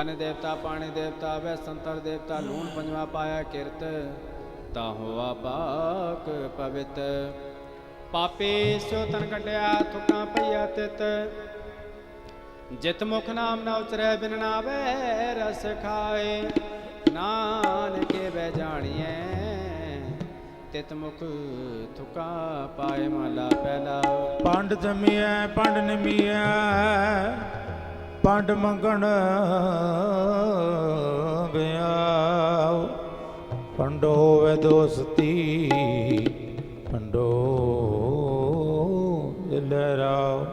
ਅਨ ਦੇਵਤਾ, ਪਾਣੀ ਦੇਵਤਾ, ਵੈ ਸੰਤਰ ਦੇਵਤਾ, ਲੂਣ ਪੰਜਵਾ ਪਾਇਆ ਕਿਰਤ, ਤਾਂ ਹੋਆ ਪਾਕ ਪਵਿੱਤ। ਪਾਪੇ ਸੋ ਤਨ ਕੱਢਿਆ, ਥੁਕਾ ਪਈਆ ਤਿਤ। ਜਿਤ ਮੁਖ ਨਾਮ ਨਾ ਉਚਰੈ, ਬਿਨ ਨਾਵੇ ਰਸ ਖਾਏ। ਨਾਨਕੇ ਬੈ ਜਾਣੀਐ, ਤਿਤ ਮੁਖ ਥੁਕਾ ਪਾਏ ਮਾਲਾ ਪਹਿਲਾ। ਪੰਡ ਜਮੀਐ, ਪੰਡ ਨਿਮੀਐ ਪੰਡ ਮੰਗਣ ਗਿਆ ਪੰਡੋ ਹੋਵੇ ਦੋਸਤੀ, ਪੰਡੋ ਲਹਿਰਾਓ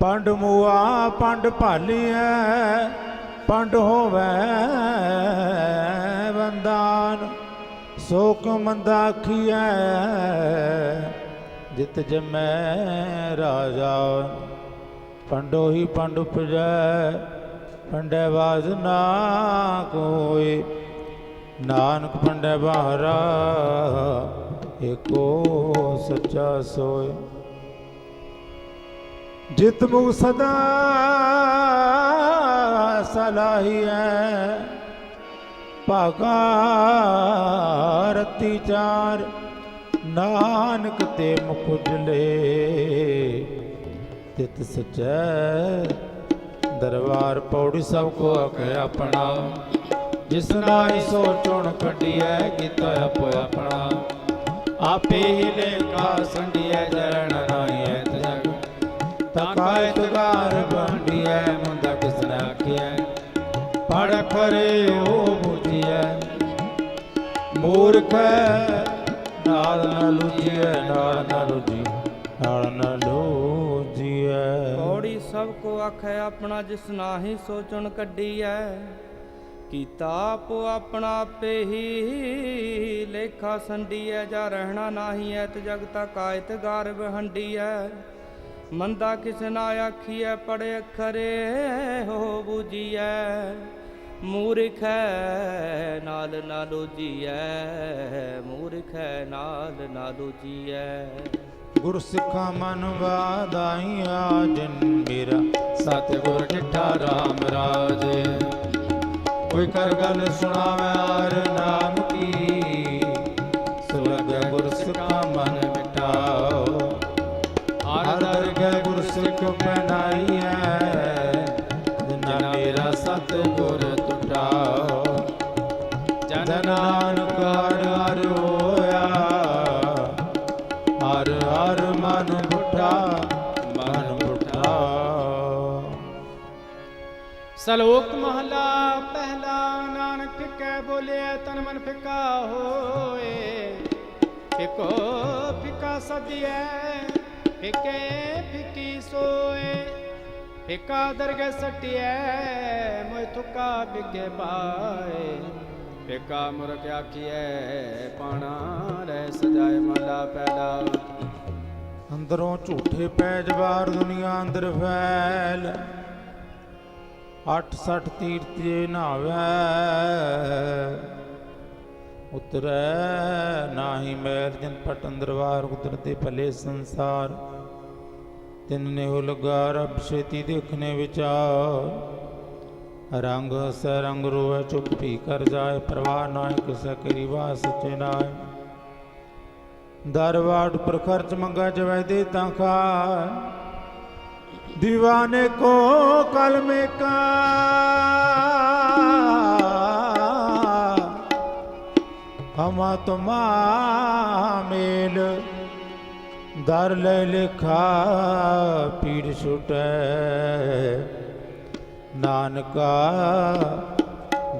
ਪੰਡ ਮੂਆ, ਪੰਡ ਭਾਲੀਐ, ਪੰਡ ਹੋਵੇ ਬੰਦਾਨ। ਸੋਕ ਮੰਦਾ ਆਖੀਐ ਜਿਤ ਜਮੈ ਰਾਜਾ। ਪੰਡੋ ਹੀ ਪੰਡ ਉਪਜੈ, ਪੰਡੈ ਬਾਜ ਨਾ ਕੋਏ। ਨਾਨਕ ਪੰਡੈ ਬਾਹਰਾ, ਏਕੋ ਸੱਚਾ ਸੋਏ। ਜਿਤ ਮੁਖ ਸਦਾ ਸਲਾਹੀਐ, ਭਾਗਾ ਰਤੀ ਚਾਰ, ਨਾਨਕ ਤੇ ਮੁਖ ਉਜਲੇ। ਤਿਤ ਸਚੈ। ਦਰਬਾਰ ਪੌੜੀ ਸਭ ਕੋ ਆਖੇ ਆਪਣਾ। ਜਿਸ ਨਾਈ ਸੋ ਚੁਣ ਕੱਢੀਐ, ਕੀਤਾ ਆਪੋ ਆਪਣਾ। ਆਪੇ ਹੀ ਲੇਖਾ ਸੰਡੀਐ ਜਰਣ ਨਾਈਐ ਤਜਗ। ਤਕਾਇ ਤੁਗਾਰ ਬੰਡੀਐ ਮੁੰਦਾ ਕਿਸ ਨੇ ਪੜ ਖਰੇ ਹੋ ਬੁਝੀਐ। ਮੂਰਖ, ਨਾਲ ਨਾ ਲੁਜੀਐ ਨਾਲ ਨਾ ਲੁਜੀ ਨਾਲ ਨਾ ਲੁਜੀਐ ਸਭ ਕੋ ਆਖੈ ਆਪਣਾ ਜਿਸ ਨਾਹੀ ਸੋਚਣ ਕੱਢੀ ਕੱਢੀਐ। ਕੀਤਾ ਆਪੋ ਆਪਣਾ ਆਪੇ ਹੀ, ਲੇਖਾ ਸੰਡੀਐ, ਜਾਂ ਰਹਿਣਾ ਨਾਹੀ ਐ ਤੇ ਜਗਤਾ ਕਾਇਤ ਗਾਰਬ ਹੰਡੀਐ। ਮੰਦਾ ਕਿਸ ਨਾ ਆਖੀਐ ਪੜੇ ਅਖਰੇ ਹੋ ਬੁਝੀਐ। ਮੂਰਖੈ ਨਾਲ ਨਾ ਲੋਜੀਐ ਮੂਰਖੈ ਨਾਲ ਨਾ ਲੋਜੀਐ ਗੁਰ ਸਿੱਖਾਂ ਮਨ ਵਾਦਾਈਆ ਜਿਨ ਮੇਰਾ ਸਤਿਗੁਰ ਡਿਠਾ RAM ਰਾਜ। ਕੋਈ ਕਰ ਗੱਲ ਸੁਣਾਵੇ ਆਰ ਨਾਮ ਸਦੀਐ ਫਿੱਕੇ ਫਿੱਕੀ ਸੋਏ, ਫਿੱਕਾ ਦਰਗਹਿ ਸਟਿਐ, ਮੋਇ ਤੁਕਾ ਬਿਗੇ ਪਾਏ। ਫਿੱਕਾ ਮੁਰਖ ਆਖੀਐ, ਪਾਣਾ ਰਹਿ ਸਜਾਏ ਮਹਲਾ ਪੈਦਾ ਅੰਦਰੋਂ ਝੂਠੇ ਪੈਜ ਬਾਹਰ ਦੁਨੀਆ ਅੰਦਰ ਫੈਲ। 68 ਤੀਰਥ ਜੇ ਨਾਵੇ। उतरे ना ही मैल जन पटन दरबार कुदरते भले संसार। तिन ने लगा रब छेती देखने विचार। रंग से रंग रोए चुप्पी कर जाए, प्रवाह नाय करी वाह सचे नाय दरवाट पर खर्च मंगा जवै देता खा दीवाने को कल में का हम तुमा मेल। दर लिखा, पीर छुट। नानका,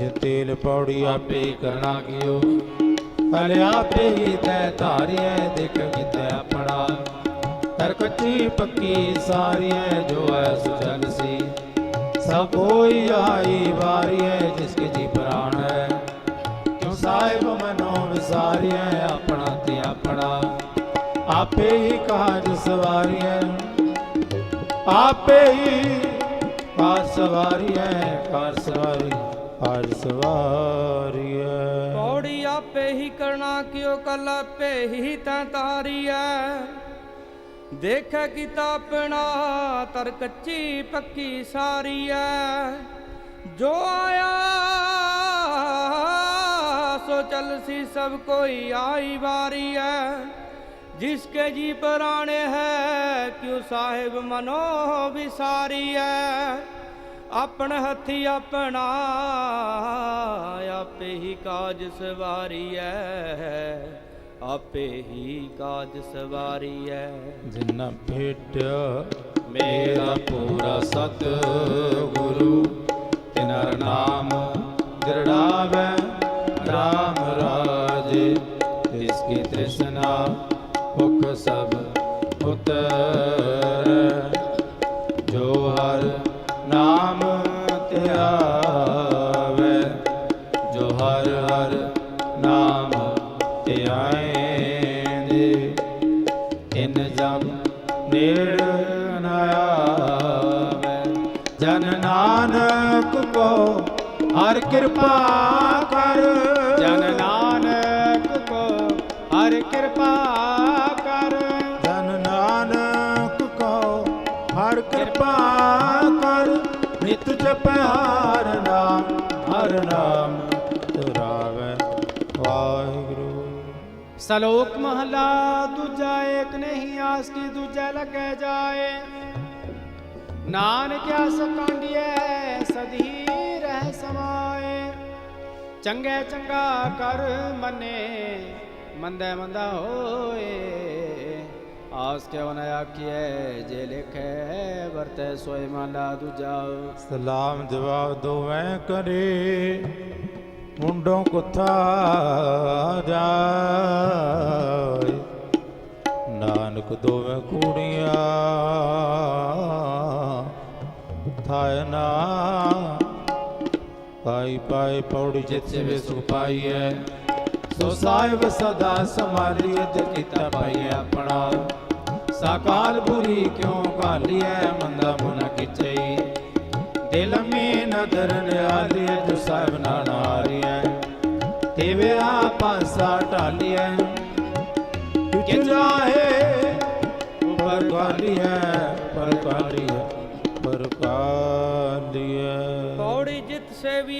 जो तेल पौड़ी आपे करना गियो। अल आपे ही तै तारी है देख गीत अपना। हर कच्ची पक्की सारी है जो है सुजन सी। सब कोई आई बारी है, जिसके जी प्राण है। क्यों साहेब साहिब ਵਿਸਾਰੀਐ ਆਪਣਾ ਤੇ ਆਪਣਾ। ਆਪੇ ਹੀ ਕਾਜ ਸਵਾਰੀਐ ਆਪੇ ਹੀ ਕਾਰ ਸਵਾਰੀਐ ਕਾਰ ਸਵਾਰੀ ਕਾਰ ਸਵਾਰੀਐ ਪੌੜੀ ਆਪੇ ਹੀ ਕਰਨਾ, ਕਿਉ ਕਲ ਆਪੇ ਹੀ ਤੈਂ ਤਾਰੀਐ ਦੇਖੈ ਕੀਤਾ ਆਪਣਾ, ਤਰ ਕੱਚੀ ਪੱਕੀ ਸਾਰੀਐ ਜੋ ਆਇਆ ਸੋ ਚੱਲ ਸੀ ਸਭ ਕੋਈ ਆਈ ਵਾਰੀ ਹੈ ਜਿਸਕੇ ਜੀ ਪੁਰਾਣੇ ਹੈ ਕਿਉ ਸਾਹਿਬ ਮਨੋ ਵਿਸਾਰੀ ਹੈ ਆਪਣ ਹੱਥੀ ਆਪਣਾ ਆਪੇ ਹੀ ਕਾਜ ਸਵਾਰੀ ਹੈ ਆਪੇ ਹੀ ਕਾਜ ਸਵਾਰੀ ਹੈ ਜਿਨ ਭੇਟਿਆ ਮੇਰਾ ਪੂਰਾ ਸਤ ਗੁਰੂ ਤਿਨਰ ਨਾਮ ਦ੍ਰਿੜਾਵੈ RAM ਰਾਜੇ ਤਿਸ ਕੀ ਤ੍ਰਿਸ਼ਨਾ ਭੁਖ ਸਭ ਉਤਰ ਹਰ ਕਿਰਪਾ ਕਰ। ਜਨ ਨਾਨਕ ਕੋ ਹਰ ਕਿਰਪਾ ਕਰ। ਜਨ ਨਾਨਕ ਕੋ ਹਰ ਕਿਰਪਾ ਕਰ। ਨਿਤ ਜਪੈ ਹਰ ਨਾਮ ਹਰ ਨਾਮ ਤੁਰਾਵੈ। ਵਾਹਿਗੁਰੂ। ਸਲੋਕ ਮਹਲਾ ਦੂਜਾ ਏਕ ਨਹੀਂ ਆਸ ਕੀ ਦੂਜਾ ਲੱਗੈ ਜਾਏ। ਨਾਨਕ ਆਸ ਕਾਂਡੀਐ ਸਦੀ ਸਮਾਏ। ਚੰਗੇ ਚੰਗਾ ਕਰ ਮੰਨੇ, ਮੰਦੇ ਮੰਦਾ ਹੋਏ। ਆਸ ਕਿਉ ਨ ਆਖੀਏ ਜੇ ਲਿਖੈ, ਵਰਤੈ ਸੋਇ ਮਹਲਾ ਦੂਜਾ। ਸਲਾਮ ਜਵਾਬ ਦੋਵੇਂ ਕਰੇ, ਮੁੰਡੋਂ ਕੁੱਥਾ ਜਾਏ। ਨਾਨਕ ਦੋਵੇਂ ਕੁੜੀਆਂ ਥਾਇ ਨਾ ਪਾਈ ਪਾਈ ਪੌੜੀ ਜਿਤ ਵੇ ਸੁਖ ਪਾਈਐ ਸੋ ਸਾਹਿਬ ਸਦਾ ਸੰਭਾਲੀਏ ਤੇ ਕੀਤਾ ਪਾਈਐ ਆਪਣਾ। ਸਾਕਾਲ ਬੁਰੀ ਕਿਉ ਕਾਲੀਐ ਮੰਦਾ ਮੁਨ ਕਿਚਈ ਦਿਲ ਮੇ ਨਦਰ ਨਿਆਲੀਐ ਜੋ ਸਾਹਿਬ ਨਾ ਨਾਰੀਐ ਤੇਵੇ ਆ ਪਾਸਾ ਢਾਲੀਐ ਕਿ ਜਾਹੇ ਪਰ ਕਾਲੀਐ ਪਰ ਕਾਲੀਐ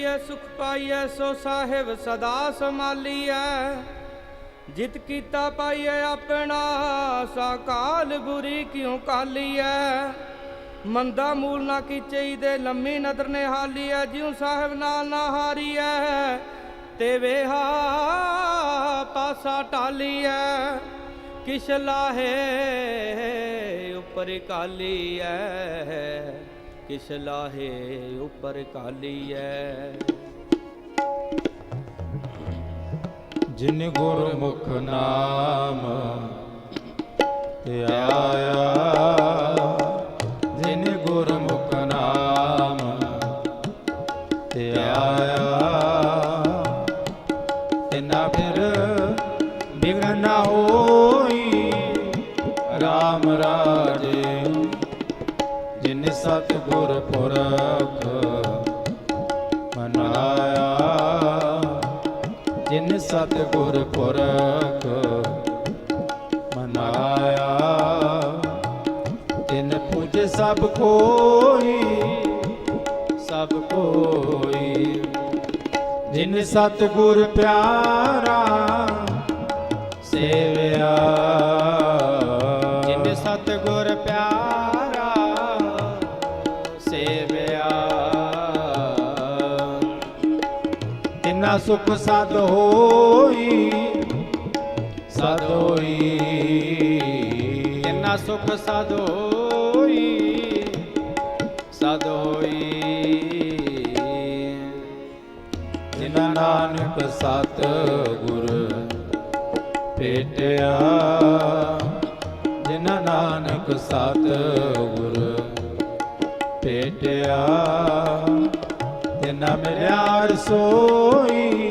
ਸੇਵੀਐ ਸੁਖ ਪਾਈਐ, ਸੋ ਸਾਹਿਬ ਸਦਾ ਸੰਭਾਲੀਐ। ਜਿਤ ਕੀਤਾ ਪਾਈਐ ਆਪਣਾ, ਸਾਕਾਲ ਬੁਰੀ ਕਿਉ ਕਾਲੀਐ? ਮੰਦਾ ਮੂਲ ਨਾ ਕੀਚਈ ਦੇ ਲੰਮੀ ਨਦਰ ਨੇ ਹਾਲੀਐ ਜਿਉ ਸਾਹਿਬ ਨਾਲ ਨਾ ਹਾਰੀਐ। ਤੇ ਵੇਹਾ ਪਾਸਾ ਢਾਲੀਐ ਕਿਛ ਲਾਹੇ ਉੱਪਰ ਕਾਲੀਐ। ਕਿਸ ਲਾਹੇ ਉੱਪਰ ਕਾਲੀਐ? ਜਿਨ ਗੁਰਮੁਖ ਨਾਮ ਧਿਆਇਆ ਸਤਿਗੁਰ ਪੁਰਖ ਮਨਾਇਆ। ਤਿਨ ਪੂਜ ਸਭ ਕੋਈ ਸਭ ਕੋਈ ਜਿਨ ਸਤਿਗੁਰ ਪਿਆਰਾ ਸੇਵਿਆ ਤਿਨਾ ਸੁਖ ਸਦ ਹੋਈ ਸਦ ਹੋਈ। ਕਿੰਨਾ ਸੁਖ ਸਦ ਹੋਈ ਸਦ ਹੋਈ। ਜਿਨਾ ਨਾਨਕ ਸਤ ਗੁਰ ਭੇਟਿਆ ਜਿਨਾ ਨਾਨਕ ਸਤ ਗੁਰ ਭੇਟਿਆ ਜਿਨਾ ਮਿਲਿਆ ਰਸੋਈ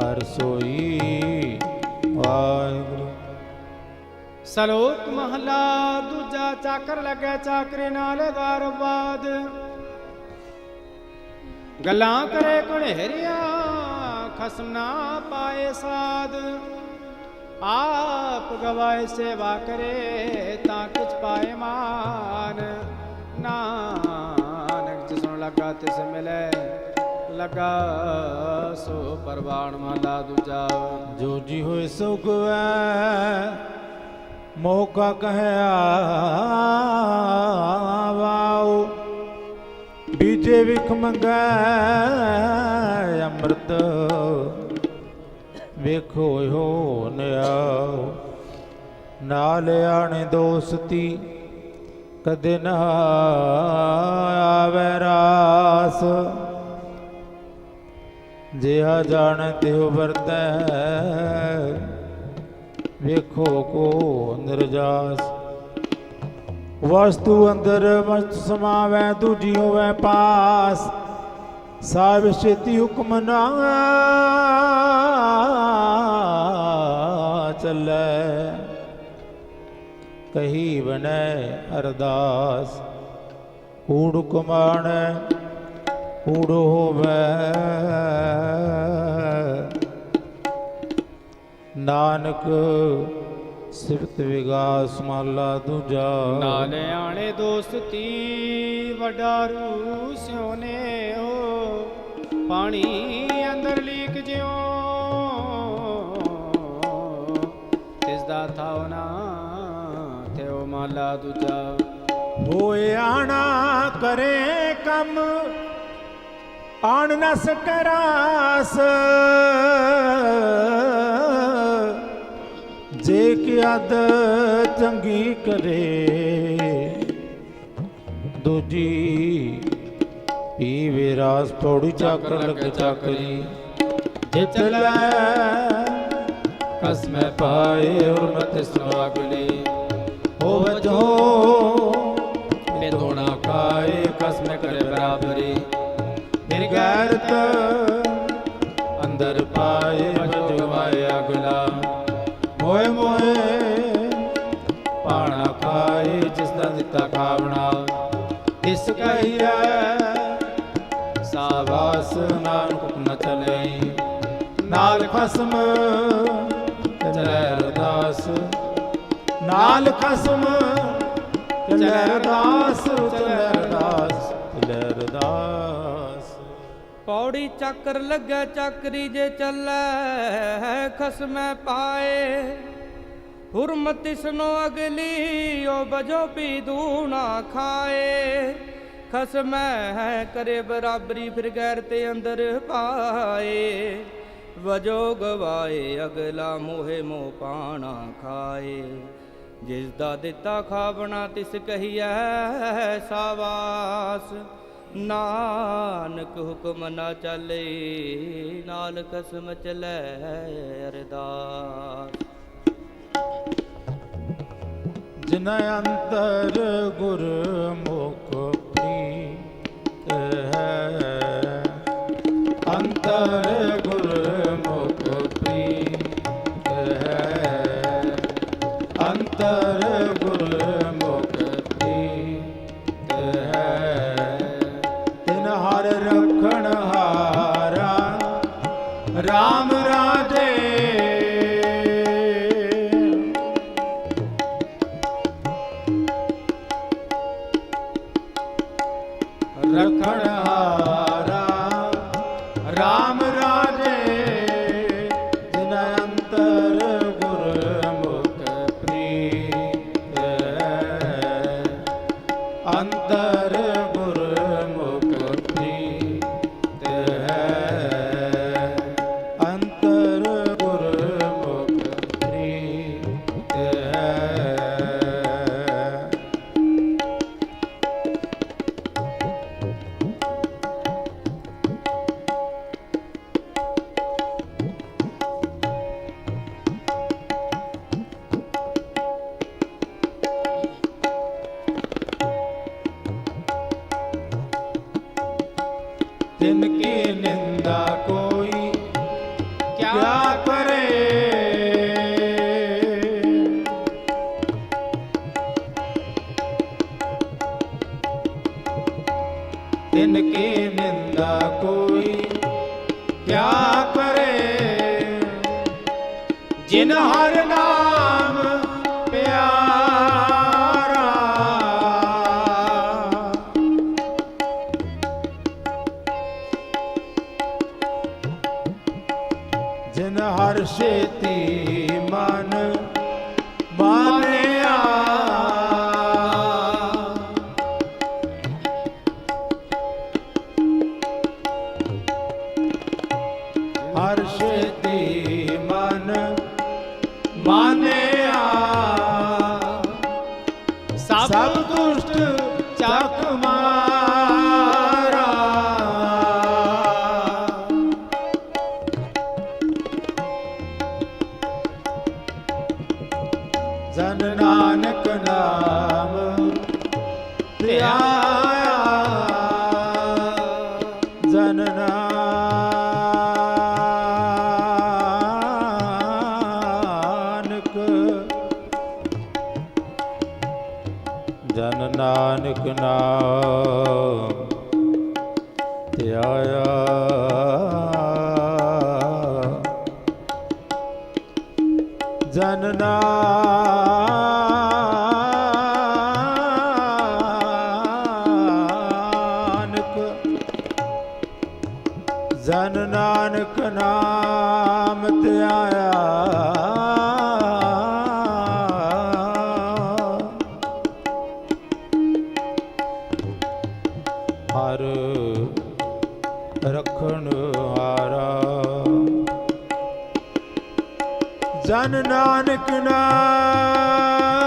ਹਰ ਸੋਈ ਵਾਹਿਗੁਰੂ। ਸਲੋਕ ਮਹਲਾ ਦੂਜਾ ਚਾਕਰ ਲੱਗਿਆ ਚਾਕਰੇ ਨਾਲ ਦਰਬਾਦ ਗੱਲਾਂ ਕਰੇ ਕੁਣੇਰਿਆ ਖਸਮ ਨਾ ਪਾਏ ਸਾਧ ਆਪ ਗਵਾਏ ਸੇਵਾ ਕਰੇ ਤਾਂ ਕੁਛ ਪਾਏ ਮਾਨ। ਨਾ ਲਾਗਾ ਤਿਸ ਮਿਲੈ, ਲਗਾ ਸੋ ਪਰਵਾਣ ਮਹਲਾ ਦੂਜਾ। ਜੋ ਜੀ ਹੋਏ ਸੋ ਗਵੈ, ਮੌਕਾ ਕਹਿਆ ਵਾਉ ਬੀਜੇ ਵਿਖ ਮੰਗੈ, ਅੰਮ੍ਰਿਤ ਵੇਖੋ ਹੋ ਨਿਆਉ ਨਾਲ ਆਣੇ ਦੋਸਤੀ ਕਦੇ ਨਾ ਆਵੇ ਰਾਸ। ਜਿਹਾ ਜਾਣ ਤਿਉ ਵਰਤੈ, ਵੇਖੋ ਕੋ ਨਿਰਜਾਸ ਵਸਤੂ ਅੰਦਰ ਵਸਤ ਸਮਾਵੈ, ਦੂਜੀ ਹੋਵੈ ਪਾਸ। ਸਾਹਿਬ ਛੇਤੀ ਹੁਕਮ ਨਾ ਚੱਲੈ। ਕਹੀ ਬਨੈ ਅਰਦਾਸ। ਕੂੜ ਕੁਮਾਣੈ ਕੂੜ ਹੋਵੈ। ਨਾਨਕ, ਸਿਫਤ ਵਿਗਾਸ ਮਾਲਾ ਦੂਜਾ। ਨਾਲ ਆਣੇ ਦੋਸਤੀ ਵਡਾਰੂ ਸਿਉਨੇ ਓ ਪਾਣੀ ਮਾਲਾ ਦੂਜਾ। ਹੋਏ ਆਣਾ ਕਰੇ ਕੰਮ ਆਣ ਨ ਸਕਰਾਸ ਜੇ ਕਿ ਅਦ ਚੰਗੀ ਕਰੇ ਦੂਜੀ ਪੀ ਵਿਰਾਸ ਥੋੜੀ ਚੱਕਰ ਲੱਗ ਚੱਕਰੀ ਜੇ ਚੱਲੈ ਕਸਮੈ ਪਾਏ ਉਰਮਤ ਸਵਾਗਲੀ ਹੋਵ ਜੋ ਮੇ ਦੋਣਾ ਕਾਏ ਕਸਮ ਕਰੇ ਬਰਾਬਰੀ ਮੇਰੀ ਗੈਰਤ ਅੰਦਰ ਪਾਏ ਬਜਵਾਏ ਅਗਲਾ ਮੋਏ ਮੋਏ ਪਾਣਾ ਖਾਏ ਜਿਸ ਦਾ ਦਿੱਤਾ ਖਾਵਣਾ। ਇਸ ਕਹੀਐ ਸਾਵਾਸ ਨਾਨਕ ਨ ਚਲੇ। ਨਾਲ ਖਸਮ ਚਲੇ ਅਰਦਾਸ ਨਾਲ ਖਸਮ ਚਲੇ ਅਰਦਾਸ ਚਲੇ ਅਰਦਾਸ ਚਲੇ ਅਰਦਾਸ ਪੌੜੀ ਚੱਕਰ ਲੱਗੇ ਚੱਕਰੀ ਜੇ ਚੱਲੈ ਖਸਮੈ ਪਾਏ। ਹੁਰਮਤ ਇਸਨੋ ਅਗਲੀ ਓ ਬਜੋ ਪੀ ਦੂਣਾ ਖਾਏ। ਖਸਮੈ ਹੈ ਕਰੇ ਬਰਾਬਰੀ ਫਿਰ ਗੈਰ ਤੇ ਅੰਦਰ ਪਾਏ। ਵਜੋ ਗਵਾਏ ਅਗਲਾ ਮੋਹਿ ਮੋ ਪਾਣਾ ਖਾਏ। ਜਿਸ ਦਾ ਦਿੱਤਾ ਖਾਵਣਾ ਤਿਸ ਕਹੀਐ ਸਾਵਾਸ। ਨਾਨਕ ਹੁਕਮ ਨਾ ਚੱਲੇ ਨਾਲ ਕਸਮ ਚਲੇ ਅਰਦਾਸ। ਜਿਨ ਅੰਤਰ ਗੁਰ ਮੁਖ ਪ੍ਰੀਤ ਹੈ, ਅੰਤਰ ਗੁਰ ਰੱਖਣ ਹਾਰਾ। RAM ਜਿਨ ਹਰ ਸੇਤੀ ਮਨ ਨਾਨਕ ਨਾਮ ਧਿਆਇਆ ਨਾਮ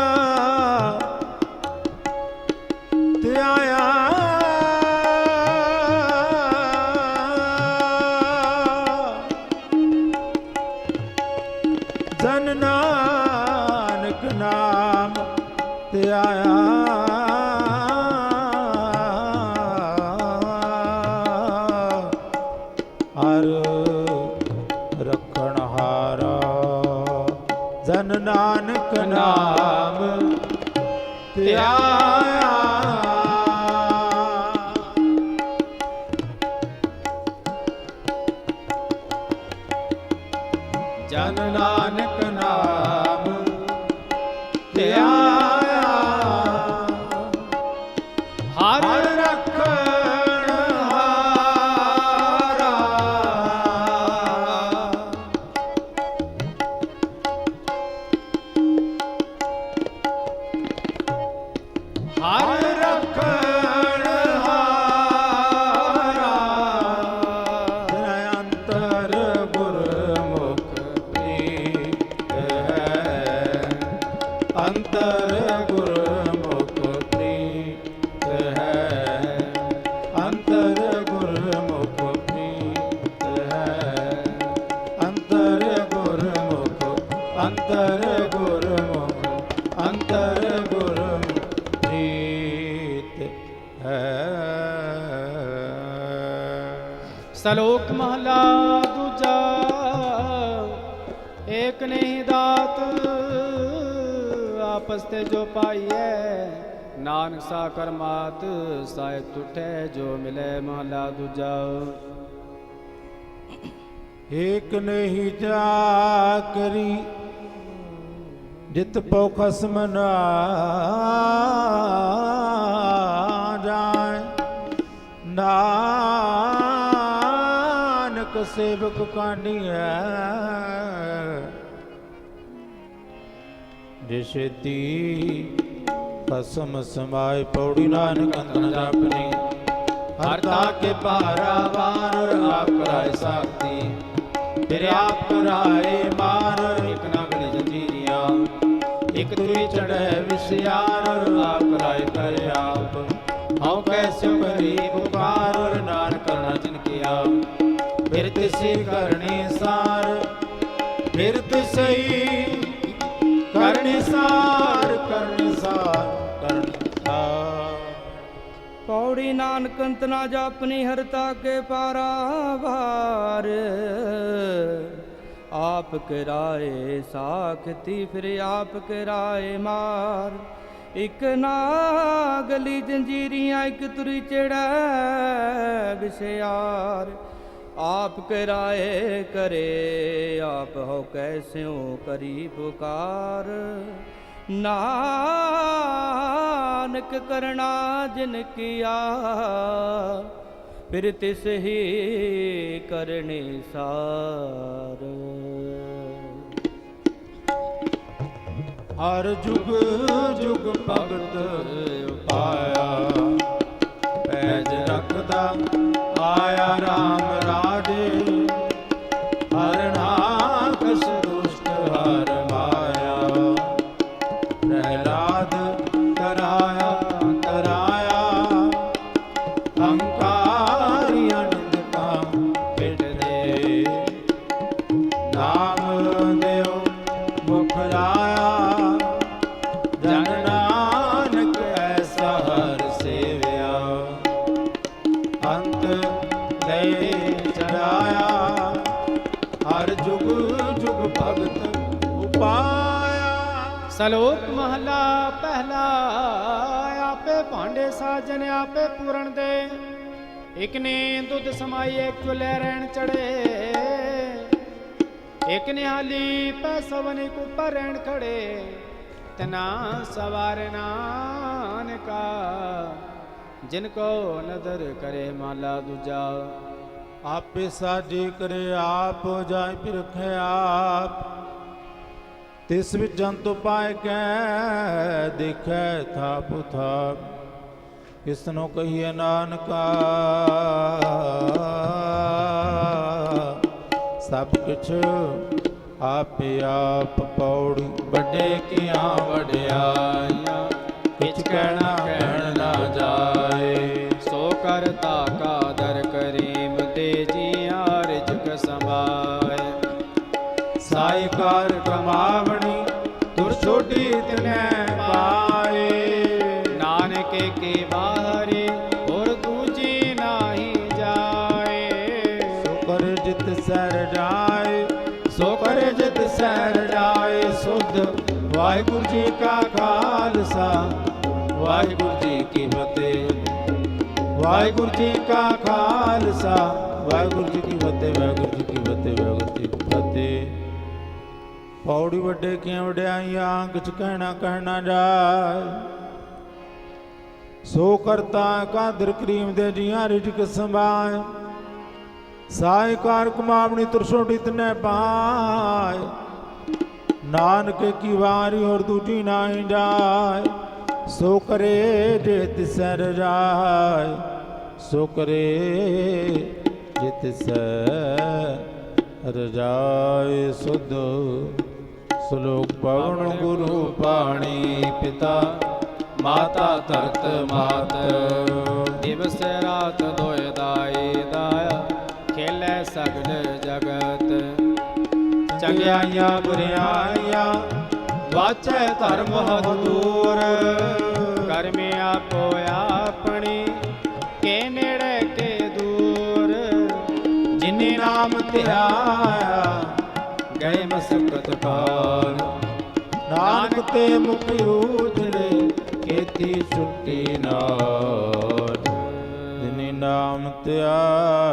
ਸਲੋਕ ਮਹਲਾ ਦੂਜਾ ਏਕ ਨਹੀਂ ਦਾਤ ਆਪਸ ਤੇ ਜੋ ਪਾਈਐ ਨਾਨਕ ਸਾ ਕਰਮਾਤ ਸਾਇ ਟੁਟੈ ਜੋ ਮਿਲੇ ਮਹਲਾ ਦੂਜਾ। ਏਕ ਨਹੀਂ ਜਾ ਕਰੀ ਜਿਤ ਪਉ ਖਸਮ ਨਾ ਸੇਵਕ ਕਾਂਡੀਐ ਜਿਸਤੀ ਖਸਮ ਸਮਾਏ ਪੌੜੀ ਨਾਨਕ ਅੰਤਨ ਜਾਪਨੀ ਹਰਤਾ ਕੇ ਪਾਰਾਵਾਰ ਆਪ ਕਰਾਏ ਸਾਖਤੀ, ਫਿਰ ਆਪ ਕਰਾਏ ਮਾਰ ਇਕ ਨਾ ਗਲੀ ਜੰਜੀਰੀਆਂ, ਇਕ ਤੁਰੀ ਚੜੈ ਵਿਸਿਆਰ, ਆਪ ਕਰਾਏ ਕਰ ਆਪ। ਹਉ ਕੈਸੇ ਕਰੀ ਪੁਕਾਰ ਤਿਸੀ ਕਰਨੀ ਸਾਰ, ਫਿਰ ਤਿਸਈ ਕਰਨੀ ਸਾਰ ਕਰਨੀ ਸਾਰ ਕਰਨੀ ਸਾਰ। ਪੌੜੀ ਨਾਨਕ ਅੰਤ ਨਾ ਜਾਪਨੀ ਹਰਤਾ ਕੇ ਪਾਰਾਵਾਰ। ਆਪ ਕਰਾਏ ਸਾਖਤੀ, ਫਿਰ ਆਪ ਕਰਾਏ ਮਾਰ। ਇਕ ਨਾ ਗਲੀ ਜੰਜੀਰੀਆਂ, ਇਕ ਤੁਰੀ ਚੜੈ ਵਿਸਿਆਰ ਆਪ ਕਰਾਏ ਕਰੇ, ਆਪ ਹੋ ਕੈਸਿਓ ਕਰੀ। ਪੁਕਾਰ ਨਾਨਕ ਕਰਣਾ ਜਿਨ ਕੀਆ, ਫਿਰ ਤਿਸ ਹੀ ਕਰਨੇ ਸਾਰ। ਹਰ ਜੁਗ ਜੁਗ ਭਗਤ ਪਾਇਆ, ਪੈਜ ਰੱਖਦਾ, ਆਇਆ RAM ਰਾਜੇ ਸਲੋਕ ਮਹਲਾ, ਪਹਿਲਾ ਆਪੇ ਭਾਂਡੇ ਸਾਜਨ ਆਪੇ ਪੂਰਨ ਦੇ। ਇਕ ਨੇ ਦੁੱਧ ਸਮਾਈ, ਇੱਕ ਚੁਲੇ ਰਹਿਣ ਚੜੇ। ਇਕ ਨਿਹਾਲੀ ਪੈ ਸਵਨ, ਇਕ ਉੱਪਰ ਰਹਿਣ ਖੜੇ। ਤਨਾ ਸਵਾਰ ਨਾਨਕਾ, ਜਿਨ ਕੋ ਨਦਰ ਕਰੇ ਮਾਲਾ ਦੂਜਾ। ਆਪੇ ਸਾਜੇ ਕਰੇ ਆਪ, ਜਾਇ ਪਿਰਖੇ ਆਪ। ਤਿਸ ਵਿੱਚ ਜੰਤ ਪਾਇ ਕੈ ਦੇਖੈ ਥਾਪ ਥਾਪ ਕਿਸ ਕਹੀਏ ਨਾਨਕਾ। ਸਭ ਕੁਛ ਆਪੇ ਆਪ ਪੌੜੀ ਵੱਡੇ ਕੀਆਂ ਵਡਿਆਈਆਂ, ਕਿਛ ਕਹਿਣਾ ਕਹਿਣ ਸੁਧ, ਵਾਹਿਗੁਰੂ ਜੀ ਕਾ ਖਾਲਸਾ। ਵਾਹਿਗੁਰੂ ਜੀ ਕੀ ਫਤਿਹ। ਵਾਹਿਗੁਰੂ ਜੀ ਕਾ ਖਾਲਸਾ। ਵਾਹਿਗੁਰੂ ਜੀ ਕੀ ਫਤਿਹ, ਵਾਹਿਗੁਰੂ ਜੀ ਕੀ ਫਤਿਹ, ਵਾਹਿਗੁਰੂ ਜੀ ਕੀ ਫਤਿਹ। ਪੌੜੀ ਵੱਡੇ ਕੀ ਵਡਿਆਈਆਂ ਕਿਛ ਕਹਿਣਾ ਕਹਿਣਾ ਜਾਏ। ਸੋ ਕਰਤਾ ਕਾਦਰ ਕਰੀਮ ਦੇ ਜੀਆਂ ਰਿਜਕ ਸੰਭਾਏ। ਸਾਈ ਕਮਾਵਣੀ ਤਰਸੋਟੀ ਤਨੇ ਪਾਏ। ਨਾਨਕ ਕੀ ਵਾਰੀ ਹੋਰ ਦੂਜੀ ਨਾਹੀ ਜਾਏ, ਸੋ ਕਰੇ ਜੇ ਤਿਸੈ ਰਜਾਏ ਸੋ ਕਰੇ ਜੇ ਤਿਸੈ ਰਜਾਏ ਸੁਧ ਸ਼ਲੋਕ ਪਵਨ ਗੁਰੂ ਪਾਣੀ ਪਿਤਾ, ਮਾਤਾ ਧਰਤ ਮਾਤ। ਦਿਵਸ ਰਾਤ ਦੋਇ ਦਾਈ ਦਾਇਆ, ਖੇਲੇ ਸਗਲ ਜਗਤ। ਚੰਗਿਆਈਆਂ ਬੁਰਿਆਈਆਂ ਵਾਚੈ ਧਰਮ ਹਦੂਰ। ਕਰਮੇ ਆਪੋ ਆਪਣੀ, ਕੇ ਨੇੜੇ ਕੇ ਦੂਰ। ਜਿਨੇ ਨਾਮ ਧਿਆਇਆ, ਗਏ ਮਸਕਤ ਕਾਲ ਨਾਨਕ ਤੇ ਮੁਖ ਉਜਲੇ ਕੀਤੀ ਛੁੱਟੀ ਨਾਲ। ਜਿਨੇ ਨਾਮ ਧਿਆਇਆ